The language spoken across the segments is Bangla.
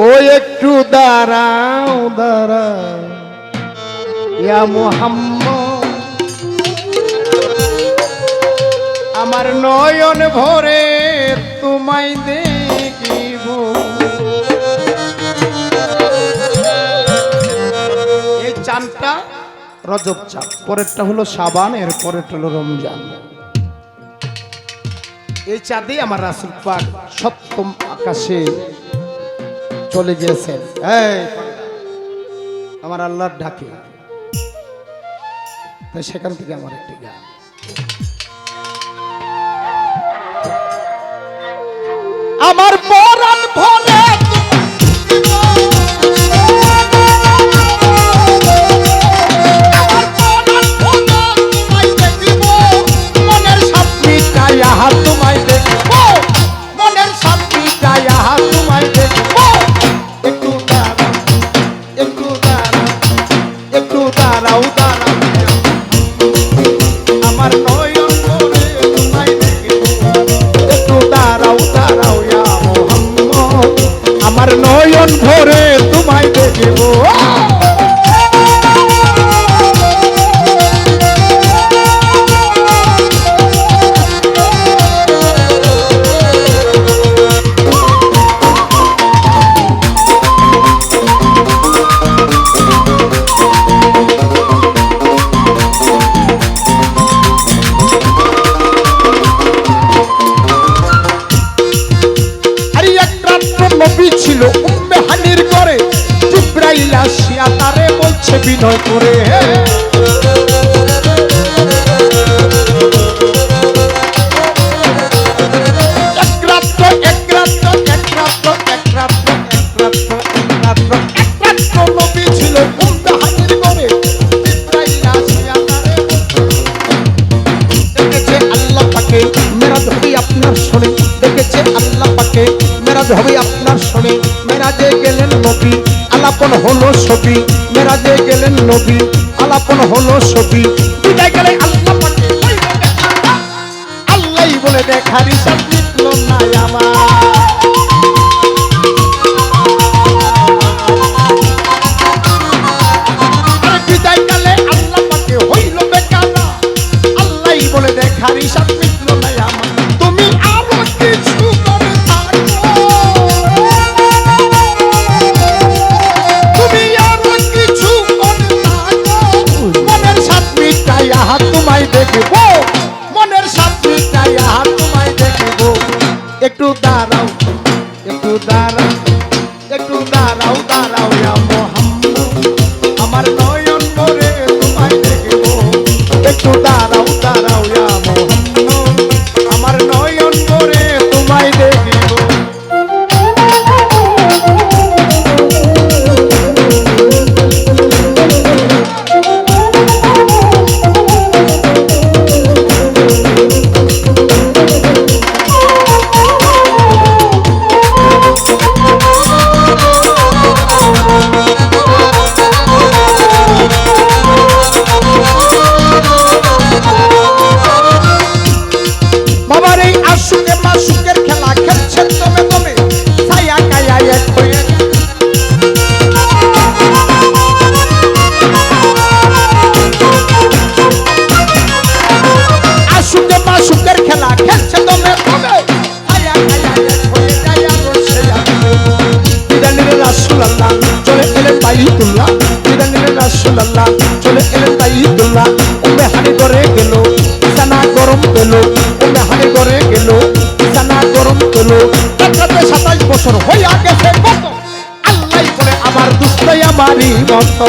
ও একটু দাঁড়াও দাঁড়াও। ইয়া মোহাম্মদ, আমার নয়ন ভরে তোমায় দেখিব। এই চানটা রজব চাপ পরেরটা হলো সাবান এর পরেরটা হলো রমজান। এই চাঁদে আমার রাসুল পাক সপ্তম আকাশে চলে গিয়েছেন। এই আমার আল্লাহর ডাকে। তাই সেখান থেকে আমার একটি গান। আমার পরাণ ভরে নবী ছিল উম্মে হানির করে জিব্রাইল আসিয়া তারে বলছে বিনয় করে নবী আলাপন হলো ছবি আহা তোমায় দেখব মনের সাত মিটাই আহা তোমায় দেখব একটু রাসূলুল্লাহ চলে এলেন বাইতুল্লাহ উমে হানি করে গেল সানা গরম পেল। উমে হানি করে গেল সানা গরম পেল। তাতে সাতাশ বছর হইয়া গেছে কত? আল্লাহ করে আমার দুস্তই আমারই মতো।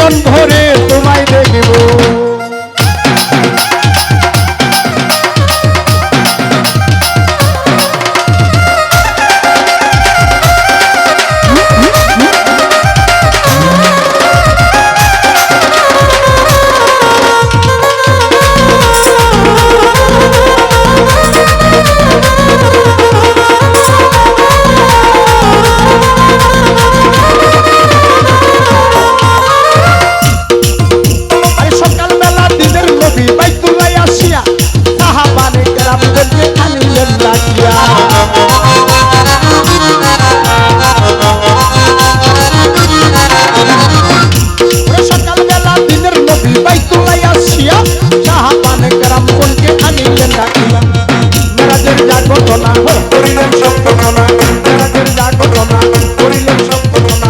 নয়ন ভরে তোমায় দেখিব। সম্পূর্ণ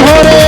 ঘরে